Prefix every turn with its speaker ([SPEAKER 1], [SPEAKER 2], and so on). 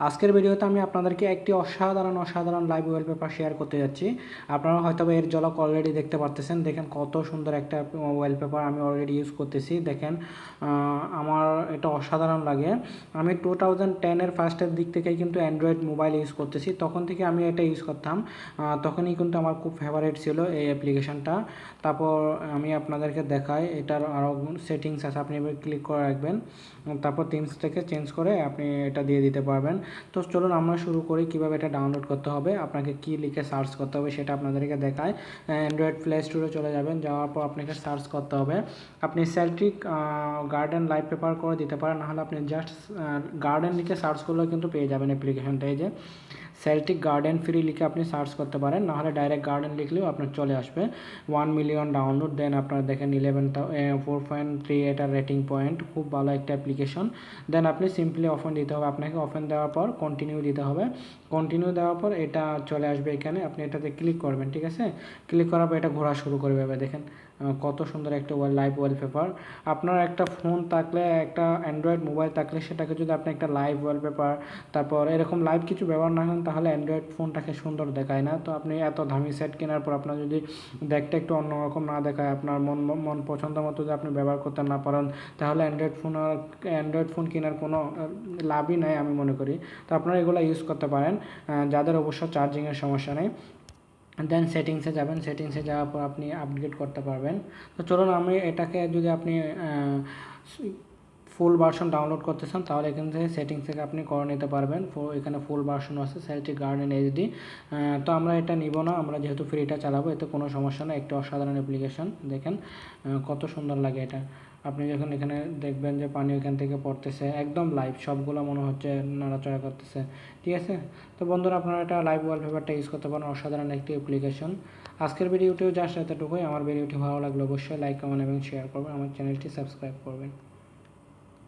[SPEAKER 1] আজকের ভিডিওতে আমি আপনাদেরকে একটি অসাধারণ অসাধারণ লাইভ ওয়ালপেপার শেয়ার করতে যাচ্ছি। আপনারা হয়তো এর জলক অলরেডি দেখতে পারতেছেন। দেখেন কত সুন্দর একটা ওয়ালপেপার আমি অলরেডি ইউজ করতেছি। দেখেন আমার এটা অসাধারণ লাগে। আমি টু থাউজেন্ড টেনের ফার্স্টের দিক থেকেই কিন্তু অ্যান্ড্রয়েড মোবাইল ইউজ করতেছি। তখন থেকে আমি এটা ইউজ করতাম। তখনই কিন্তু আমার খুব ফেভারিট ছিল এই অ্যাপ্লিকেশনটা তারপর আমি আপনাদেরকে দেখাই, এটার আরও সেটিংস আছে। আপনি ক্লিক করে রাখবেন। তারপর থিমস থেকে চেঞ্জ করে আপনি এটা দিয়ে দিতে পারবেন। তো চলুন আমরা শুরু করি কীভাবে এটা ডাউনলোড করতে হবে। আপনাকে কি লিখে সার্চ করতে হবে সেটা আপনাদেরকে দেখায়। অ্যান্ড্রয়েড প্লে স্টোরে চলে যাবেন, যাওয়ার পর আপনাকে সার্চ করতে হবে। আপনি সেলট্রিক গার্ডেন লাইভ পেপার করে দিতে পারেন, নাহলে আপনি জাস্ট গার্ডেন লিখে সার্চ করলেও কিন্তু পেয়ে যাবেন অ্যাপ্লিকেশনটা এই যে সেলটিক গার্ডেন ফ্রি লিখে আপনি সার্চ করতে পারেন। নাহলে ডাইরেক্ট গার্ডেন লিখলেও আপনার চলে আসবে। ওয়ান মিলিয়ন ডাউনলোড দেন আপনারা দেখেন ইলেভেন ফোর পয়েন্ট থ্রি এটার রেটিং পয়েন্ট খুব ভালো একটা অ্যাপ্লিকেশন দেন আপনি সিম্পলি অফেন দিতে হবে আপনাকে। অফেন দেওয়ার পর কন্টিনিউ দিতে হবে। কন্টিনিউ দেওয়ার পর এটা চলে আসবে এখানে। আপনি এটাতে ক্লিক করবেন, ঠিক আছে? ক্লিক করার পর এটা ঘোরা শুরু করবে এবার দেখেন কত সুন্দর একটা ওয়াল লাইভ ওয়ালপেপার আপনার একটা ফোন থাকলে, একটা অ্যান্ড্রয়েড মোবাইল থাকলে, সেটাকে যদি আপনি একটা লাইভ ওয়ালপেপার তারপর এরকম লাইভ কিছু ব্যবহার না করেন তাহলে অ্যান্ড্রয়েড ফোনটাকে সুন্দর দেখায় না। তো আপনি এত দামি সেট কেনার পর আপনার যদি দেখতে একটু অন্যরকম না দেখায়, আপনার মন মন পছন্দ মতো যদি আপনি ব্যবহার করতে না পারেন, তাহলে অ্যান্ড্রয়েড ফোন অ্যান্ড্রয়েড ফোন কেনার কোনো লাভই নাই আমি মনে করি। তো আপনারা এগুলো ইউজ করতে পারেন যাদের অবশ্য চার্জিংয়ের সমস্যা নেই। দেন সেটিংসে যাবেন সেটিংসে যাওয়ার পর আপনি আপগ্রেড করতে পারবেন। তো চলুন আমি এটাকে যদি আপনি ফুল ভার্সন ডাউনলোড করতে চান তাহলে এখান থেকে সেটিংস থেকে আপনি করে নিতে পারবেন। এখানে ফুল ভার্সন আছে সেলটি গার্ডেন এইচডি তো আমরা এটা নিব না, আমরা যেহেতু ফ্রিটা চালাবো, এতে কোনো সমস্যা নেই, একটা অসাধারণ অ্যাপ্লিকেশন দেখেন কত সুন্দর লাগে এটা। আপনি যখন এখানে দেখবেন যে পানি এখান থেকে পড়তেছে, একদম লাইভ সবগুলো মনে হচ্ছে নাড়াচড়া করতেছে, ঠিক আছে? তো বন্ধুরা, আপনারা এটা লাইভ ওয়ালপেপারটা ইউজ করতে পারেন, অসাধারণ একটি অ্যাপ্লিকেশন আজকের ভিডিওটিও জাস্ট এতটুকুই, আমার ভিডিওটি ভালো লাগলে অবশ্যই লাইক কমেন্ট এবং শেয়ার করবেন, আমার চ্যানেলটি সাবস্ক্রাইব করবেন।